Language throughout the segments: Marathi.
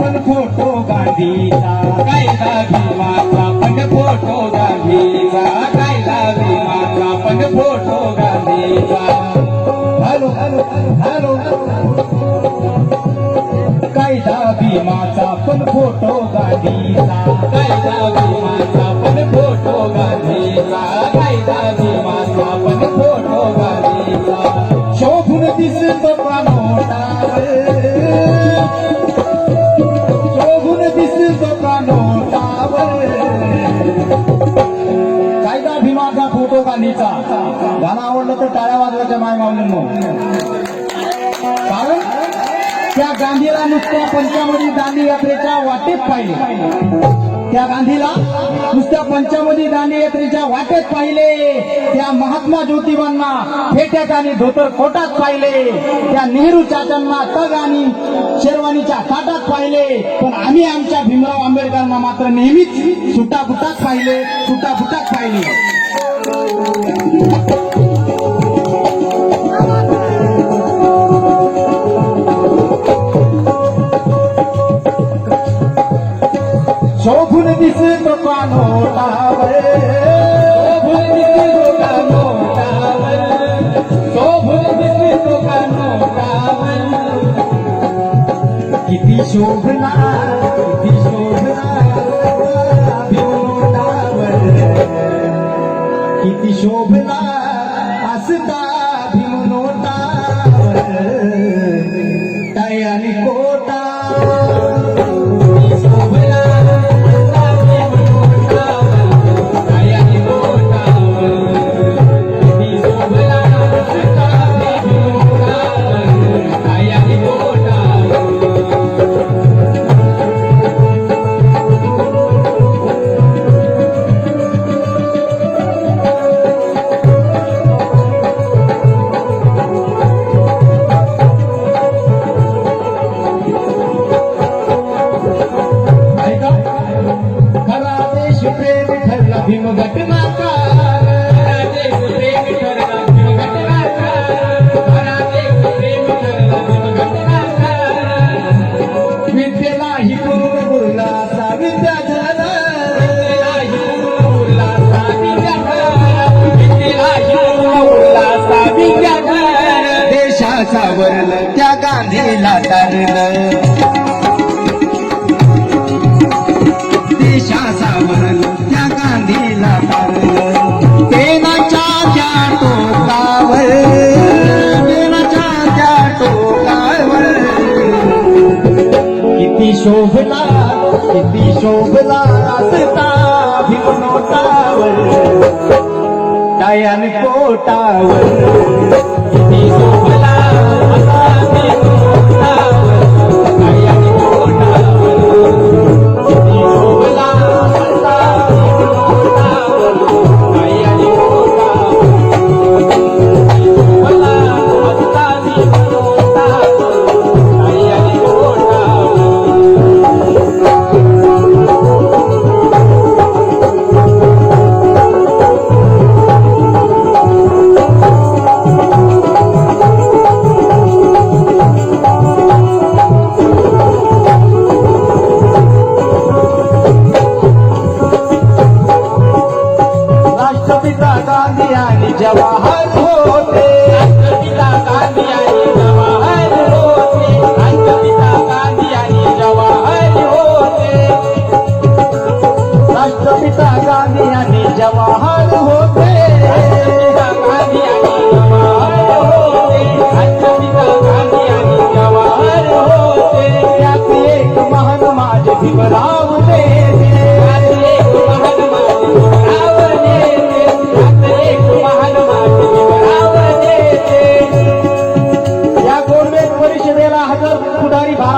पण फोटो गांधीचा. कायदा भीमाचा पण फोटो गांधीचा. कायदा भीमाचा पण फोटो गांधीचा. Hello hello hello. कायदा भीमाचा पण फोटो गांधीचा. कायदा त्या पंचामधी दांडी यात्रेच्या वाटेत पाहिले. त्या गांधीला नुसत्या पंचामधी दांडी यात्रेच्या वाटेत पाहिले. त्या महात्मा ज्योतिबांना फेट्यात आणि धोतर कोटात पाहिले. त्या नेहरू चाचांना तग आणि शेरवानीच्या ताटात पाहिले. पण आम्ही आमच्या भीमराव आंबेडकरांना मात्र नेहमीच सुटाफुटात पाहिले सुटाफुटात पाहिले. शोभना किती शोभना किती शोभना सावरलं त्या गांधीला तारलं त्या गांधीला तारलं पेनाच्या त्या टोकावर पेनाच्या त्या शोभला किती शोभला रस्ता भीमनोटावर डायन कोटावर किती शोभला जवाहर होते.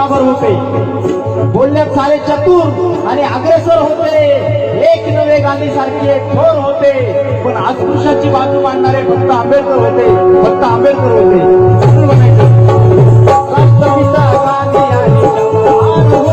बराबर होते. बोलण्यात सारे चतुर आणि अग्रेसर होते. एक नवे गांधी सारखे थोर होते. पण अस्पृश्याची बाजू मांडणारे फक्त आंबेडकर होते. फक्त आंबेडकर होते. राष्ट्रपिता गांधी आणि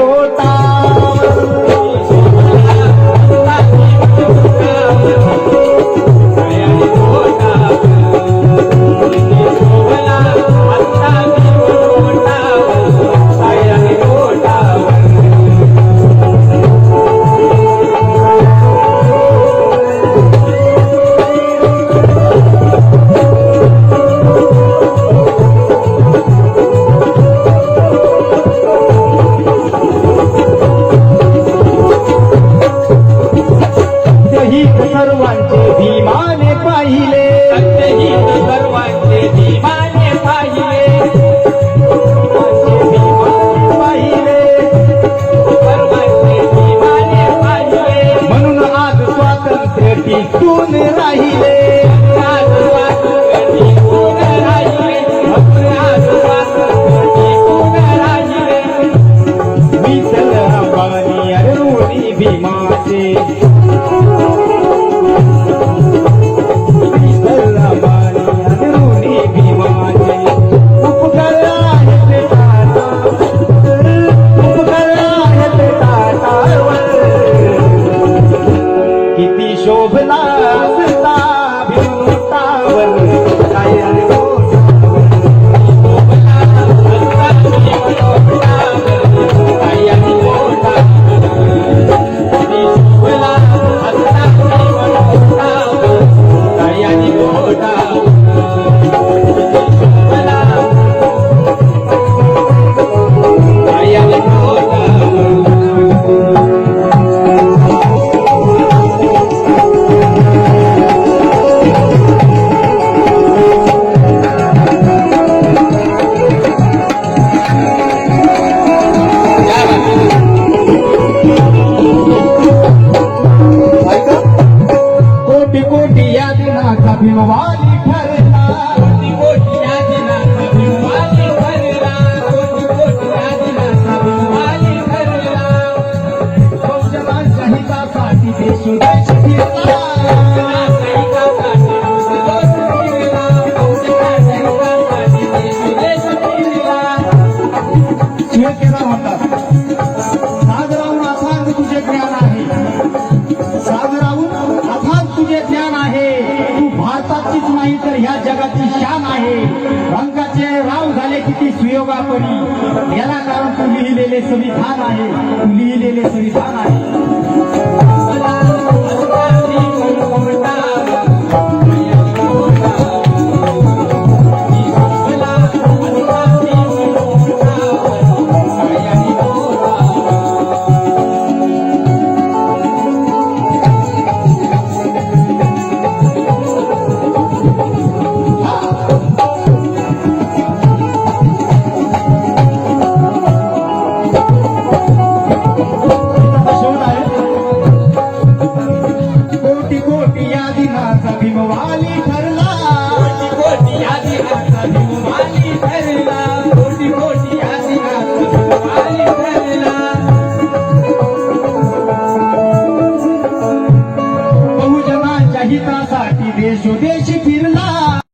তো তা कारण तू लिहिलेले संविधान आहे. लिहिलेले संविधान आहे. भीमवाली.